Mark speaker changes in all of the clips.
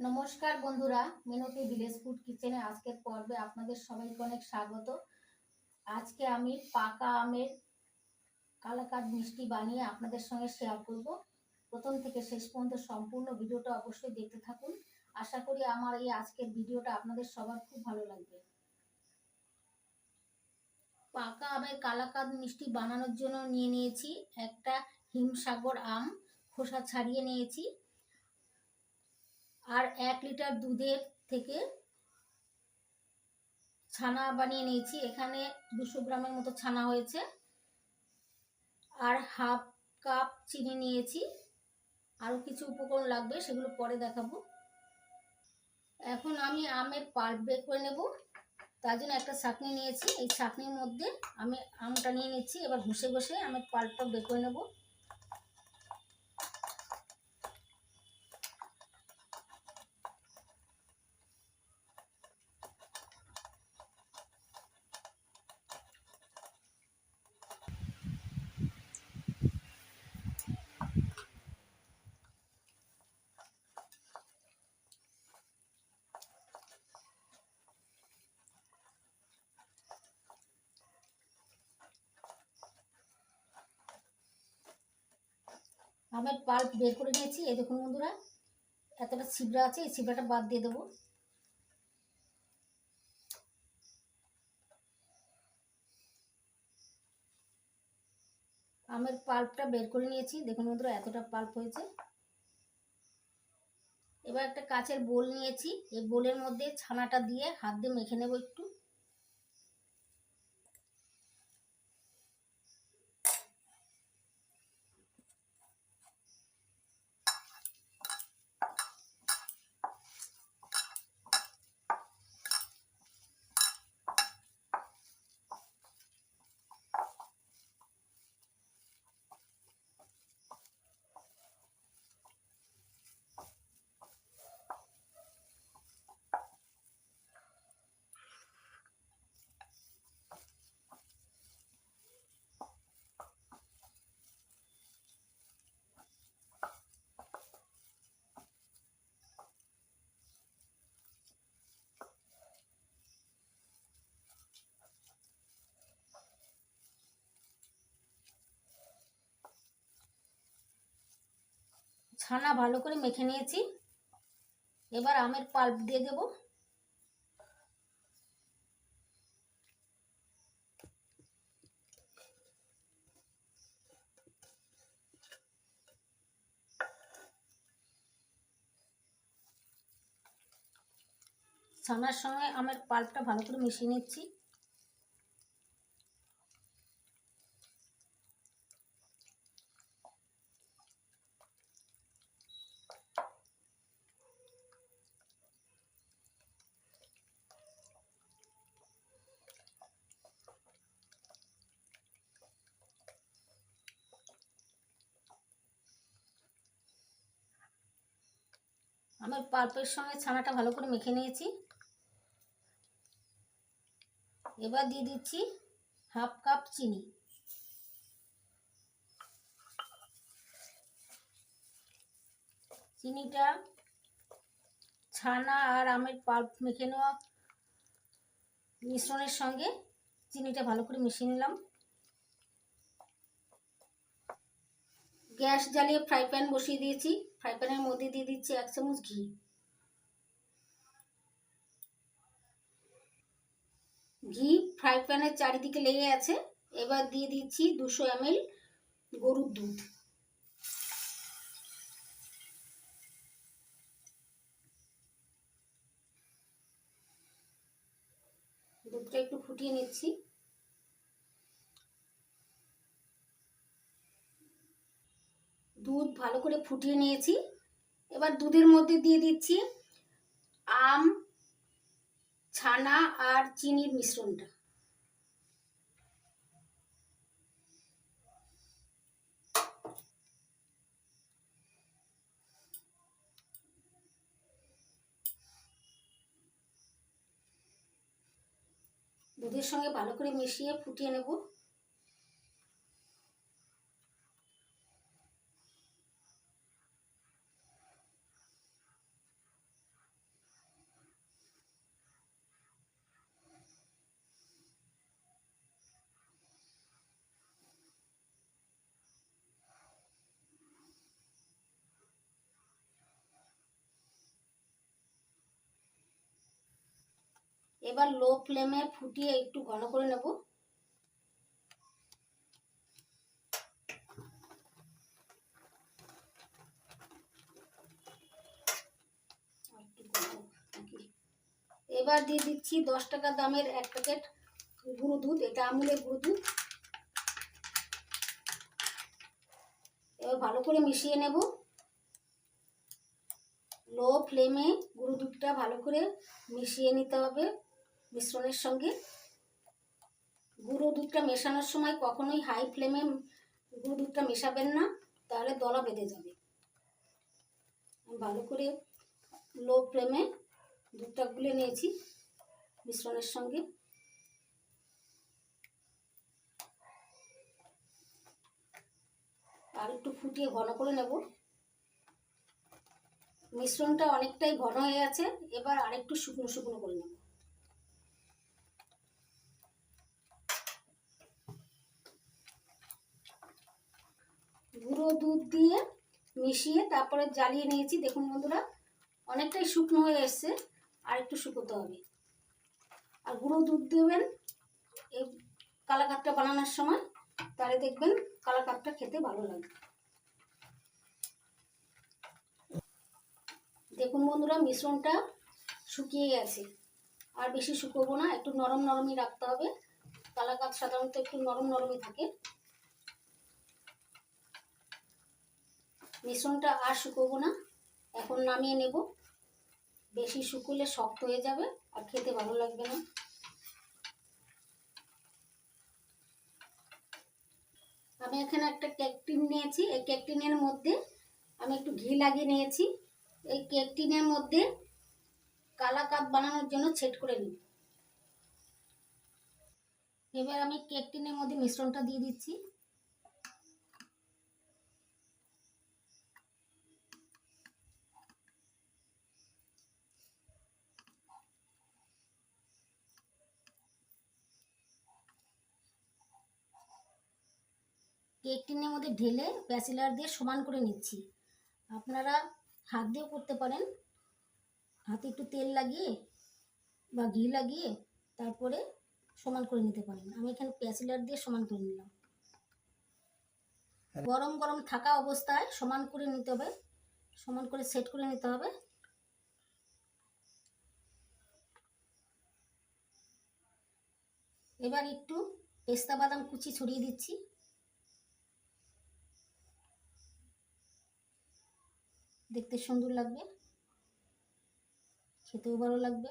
Speaker 1: নমস্কার বন্ধুরা, মিনতি village food কিচেনে আজকের পর্বে আপনাদের সবাইকে অনেক স্বাগত। আজকে আমি পাকা আমের কালাকাদ মিষ্টি বানিয়ে আপনাদের সঙ্গে শেয়ার করব। প্রথম থেকে শেষ পর্যন্ত সম্পূর্ণ ভিডিওটা অবশ্যই দেখতে থাকুন। আশা করি আমার এই আজকের ভিডিওটা আপনাদের সবার খুব ভালো লাগবে। পাকা আমের কালাকাদ মিষ্টি বানানোর জন্য নিয়ে নিয়েছি একটা হিমসাগর আম, খোসা ছাড়িয়ে নিয়েছি। আর এক লিটার দুধের থেকে ছানা বানিয়ে নিয়েছি। এখানে দুশো গ্রামের মতো ছানা হয়েছে। আর হাফ কাপ চিনি নিয়েছি। আরও কিছু উপকরণ লাগবে, সেগুলো পরে দেখাবো। এখন আমি আমের পাল্প বের করে নেব। তার জন্য একটা ছাঁকনি নিয়েছি। এই ছাঁকনির মধ্যে আমি আমটা নিয়ে নিচ্ছি। এবার ঘষে ঘষে আমের পাল্পটা বের করে নেব। আমের পাল্প বের করে নিয়েছি। এই দেখুন বন্ধুরা, এতটা ছিবড়া আছে, এই ছিবড়াটা বাদ দিয়ে দেবো। আমের পাল্পটা বের করে নিয়েছি। দেখুন বন্ধুরা, এতটা পাল্প হয়েছে। এবার একটা কাচের বোল নিয়েছি। এই বোলের মধ্যে ছানাটা দিয়ে হাত দিয়ে মেখে নেব একটু। ছানা ভালো করে মেখে নিয়েছি। এবার আমের পাল্প দিয়ে দেব। ছানার সঙ্গে আমের পাল্পটা ভালো করে মিশিয়ে নিচ্ছি। আমার পাল্পের সঙ্গে ছানাটা ভালো করে মেখে নিয়েছি। এবার দিয়ে দিচ্ছি হাফ কাপ চিনি। চিনিটা ছানা আর আমের পাল্প মেখে নেওয়া মিশ্রণের সঙ্গে চিনিটা ভালো করে মিশিয়ে নিলাম। গ্যাস জ্বালিয়ে ফ্রাই প্যান বসিয়ে দিয়েছি। ফ্রাই প্যানের মধ্যে দিয়ে দিচ্ছি এক চামচ ঘি। ঘি ফ্রাই প্যানের চারিদিকে লেগে আছে। এবার দিয়ে দিচ্ছি দুশো এমএল গরুর দুধ। দুধটা একটু ফুটিয়ে নিচ্ছি। দুধ ভালো করে ফুটিয়ে নিয়েছি। এবার দুধের মধ্যে দিয়ে দিচ্ছি আম, ছানা আর চিনির মিশ্রণটা। দুধের সঙ্গে ভালো করে মিশিয়ে ফুটিয়ে নেব। এবার লো ফ্লেমে ফুটিয়ে একটু ঘন করে নেব? এবার দিয়ে দিচ্ছি দশ টাকা দামের এক প্যাকেট গুঁড়ো দুধ, এটা আমুলের গুঁড়ো দুধ। এবার ভালো করে মিশিয়ে নেব। লো ফ্লেমে গুঁড়ো দুধটা ভালো করে মিশিয়ে নিতে হবে। মিশ্রণের সঙ্গে। গুঁড়ো দুধটা মেশানোর সময় কখনোই হাই ফ্লেমে গুঁড়ো দুধটা মেশাবেন না, তাহলে দলা বেঁধে যাবে। ভালো করে লো ফ্লেমে দুধটা গুলে নিয়েছি মিশ্রণের সঙ্গে। আর একটু ফুটিয়ে ঘন করে নেব। মিশ্রণটা অনেকটাই ঘন হয়ে আছে, এবার আরেকটু শুকনো শুকনো করে নেব গুঁড়ো দুধ দিয়ে মিশিয়ে তারপরে জ্বালিয়ে নিয়েছি। দেখুন বন্ধুরা, অনেকটাই শুকনো হয়ে এসছে, আর একটু শুকোতে হবে। আর গুঁড়ো দুধ দেবেন এই কালাকাতটা বানানোর সময়, তাহলে দেখবেন কালাকাতটা খেতে ভালো লাগবে দেখুন বন্ধুরা, মিশ্রণটা শুকিয়ে গেছে। আর বেশি শুকোবো না, একটু নরম নরমই রাখতে হবে। কালাকাত সাধারণত একটু নরম নরমই থাকে। মিশ্রণটা আর শুকোবো না। এখন নামিয়ে নেব। বেশি শুকোলে শক্ত হয়ে যাবে আর খেতে ভালো লাগবে না। আমি এখানে একটা কেক টিন নিয়েছি। এই কেক টিনের মধ্যে আমি একটু ঘি লাগিয়ে নিয়েছি। এই কেক টিনের মধ্যে কালা কাপ বানানোর জন্য ছেট করে নিই এবার আমি কেক টিনের মধ্যে মিশ্রণটা দিয়ে দিচ্ছি। কেক টিনের মধ্যে ঢেলে প্যাসিলার দিয়ে সমান করে নিচ্ছি। আপনারা হাত দিয়েও করতে পারেন। হাতে একটু তেল লাগিয়ে বা ঘি লাগিয়ে তারপরে সমান করে নিতে পারেন। আমি এখানে প্যাসিলার দিয়ে সমান করে নিলাম। গরম গরম থাকা অবস্থায় সমান করে নিতে হবে। সমান করে সেট করে নিতে হবে। এবার একটু পেস্তা বাদাম কুচি ছড়িয়ে দিচ্ছি। দেখতে সুন্দর লাগবে। খেতেও ভালো লাগবে।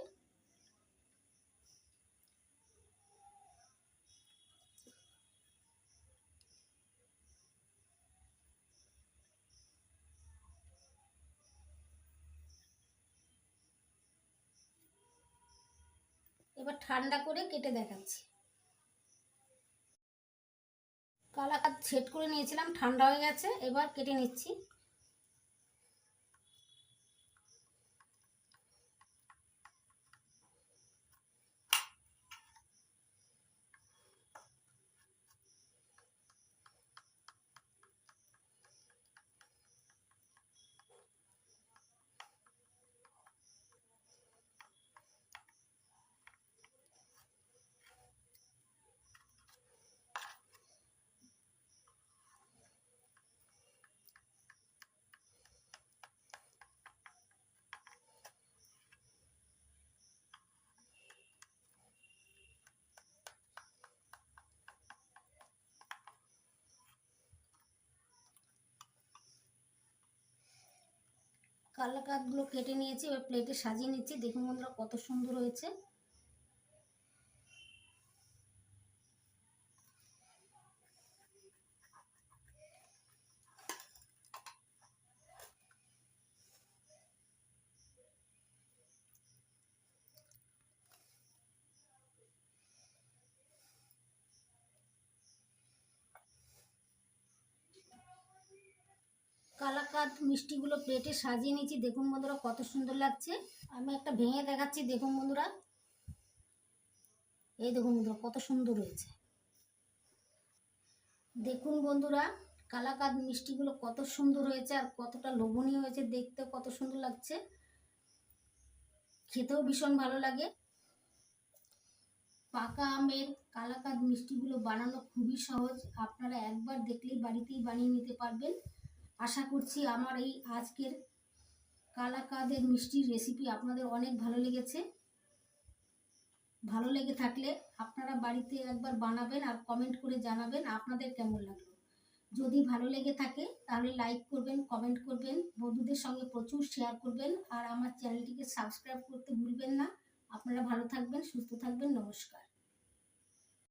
Speaker 1: এবার ঠান্ডা করে কেটে দেখাচ্ছি। কালাকাত সেট করে নিয়েছিলাম, ঠান্ডা হয়ে গেছে, এবার কেটে নিচ্ছি। কালা কাঠগুলো কেটে নিয়েছি এবার প্লেটে সাজিয়ে নিচ্ছি। দেখুন বন্ধুরা কত সুন্দর হয়েছে। কালাকাত মিষ্টিগুলো প্লেটে সাজিয়ে নিয়েছি। দেখুন বন্ধুরা, কত সুন্দর লাগছে। আমি একটা ভেঙে দেখাচ্ছি, দেখুন বন্ধুরা। এই দেখুন বন্ধুরা, কত সুন্দর হয়েছে। দেখুন বন্ধুরা কালাকাত মিষ্টিগুলো কত সুন্দর হয়েছে আর কতটা লোভনীয় হয়েছে। দেখতে কত সুন্দর লাগছে। খেতেও ভীষণ ভালো লাগে। পাকা আমের কালাকাদ মিষ্টিগুলো বানানো খুবই সহজ। আপনারা একবার দেখলেই বাড়িতেই বানিয়ে নিতে পারবেন। আশা করছি আমার এই আজকের কালাকাদের মিষ্টির রেসিপি আপনাদের অনেক ভালো লেগেছে। ভালো লেগে থাকলে আপনারা বাড়িতে একবার বানাবেন আর কমেন্ট করে জানাবেন আপনাদের কেমন লাগল। যদি ভালো লেগে থাকে তাহলে লাইক করবেন কমেন্ট করবেন, বন্ধুদের সঙ্গে প্রচুর শেয়ার করবেন আর আমার চ্যানেলটিকে সাবস্ক্রাইব করতে ভুলবেন না। আপনারা ভালো থাকবেন, সুস্থ থাকবেন, নমস্কার।